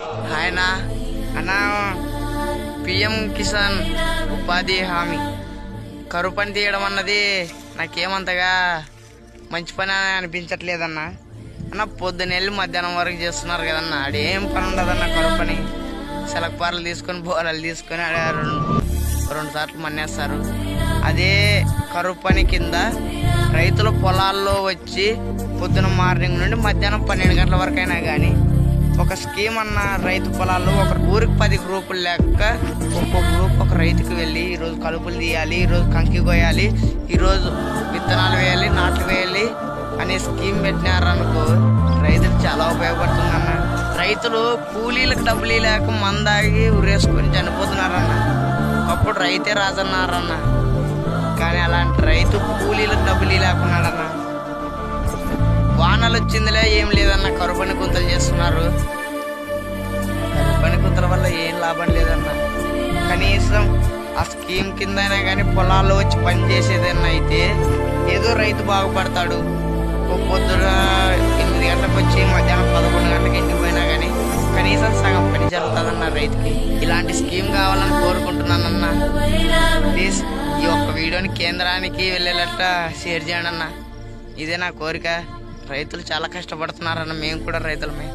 ఆయన అన్నా పిఎం కిసాన్ ఉపాధి హామీ కరువు పని తీయడం అన్నది నాకేమంతగా మంచి పని అని అన్న పొద్దున వెళ్ళి మధ్యాహ్నం వరకు చేస్తున్నారు కదన్న ఆడేం పని ఉండదన్న కరువు పని సెలక్పారలు తీసుకొని బోరాలు తీసుకొని ఆడ రెండు రెండు సార్లు మన్నేస్తారు అదే కరువు పని కింద రైతుల పొలాల్లో వచ్చి పొద్దున మార్నింగ్ నుండి మధ్యాహ్నం పన్నెండు గంటల వరకు అయినా కానీ ఒక స్కీమ్ అన్న రైతు పొలాల్లో ఒక ఊరికి పది గ్రూపులు లెక్క ఒక్కో గ్రూప్ ఒక రైతుకి వెళ్ళి ఈరోజు కలుపులు తీయాలి ఈరోజు కంకి కోయాలి ఈరోజు విత్తనాలు వేయాలి నాట్లు వేయాలి అనే స్కీమ్ పెట్టినారనుకో రైతులు చాలా ఉపయోగపడుతుందన్న. రైతులు కూలీలకు డబ్బులు లేక మందాగి ఉరేసుకొని చనిపోతున్నారన్న. ఒకప్పుడు రైతే రాజన్నారన్న కానీ అలాంటి రైతు కూలీలకు డబ్బులు వచ్చిందిలే ఏం లేదన్న. కరుపని కుంతలు చేస్తున్నారు. పని కుంతల వల్ల ఏం లాభం లేదన్న. కనీసం ఆ స్కీమ్ కింద అయినా కానీ పొలాల్లో వచ్చి పని చేసేదన్నా అయితే ఏదో రైతు బాగుపడతాడు. పొద్దున ఎనిమిది గంటలకు వచ్చి మధ్యాహ్నం పదకొండు గంటలకు ఇంటికి పోయినా కానీ కనీసం సగం పని జరుగుతుందన్న రైతుకి. ఇలాంటి స్కీమ్ కావాలని కోరుకుంటున్నానన్న. ప్లీజ్ ఈ ఒక్క వీడియోని కేంద్రానికి వెళ్ళేటట్టు షేర్ చేయండి అన్న ఇదే నా కోరిక. రైతులు చాలా కష్టపడుతున్నారన్న మేము కూడా రైతులమే.